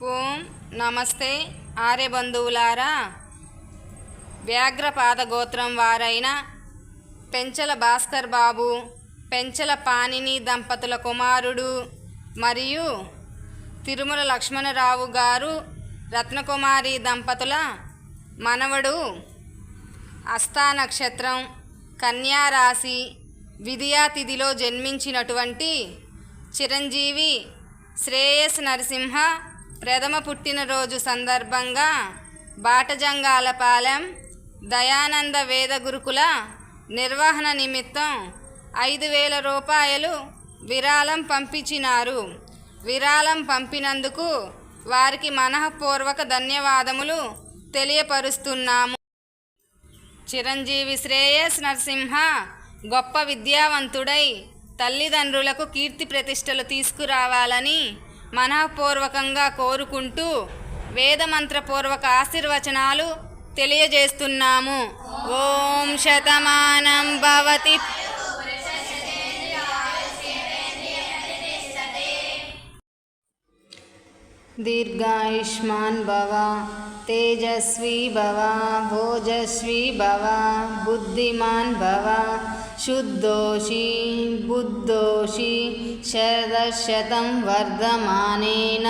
ఓం నమస్తే ఆర్యబంధువులారా వ్యాఘ్రపాద గోత్రం వారైన పెంచల భాస్కర్ బాబు పెంచల పాణిని దంపతుల కుమారుడు మరియు తిరుమల లక్ష్మణరావు గారు రత్నకుమారి దంపతుల మనవడు. అస్థా నక్షత్రం కన్యారాశి విద్యాతిథిలో జన్మించినటువంటి చిరంజీవి శ్రేయస్ నరసింహ ప్రథమ పుట్టినరోజు సందర్భంగా బాటజంగాలపాలెం దయానంద వేద గురుకుల నిర్వహణ నిమిత్తం ఐదు వేల రూపాయలు విరాళం పంపించినారు. విరాళం పంపినందుకు వారికి మనఃపూర్వక ధన్యవాదములు తెలియపరుస్తున్నాము. చిరంజీవి శ్రేయస్ నరసింహ గొప్ప విద్యావంతుడై తల్లిదండ్రులకు కీర్తి ప్రతిష్టలు తీసుకురావాలని మనఃపూర్వకంగా కోరుకుంటూ వేదమంత్రపూర్వక ఆశీర్వచనాలు తెలియజేస్తున్నాము. ఓం శతమానం భవతి. దీర్ఘాయుష్మాన్ భవ తేజస్వి భవ భోజస్వి భవ బుద్ధిమాన్ భవ शुद्धोषि बुद्धोषि शरदशतं वर्धमानेन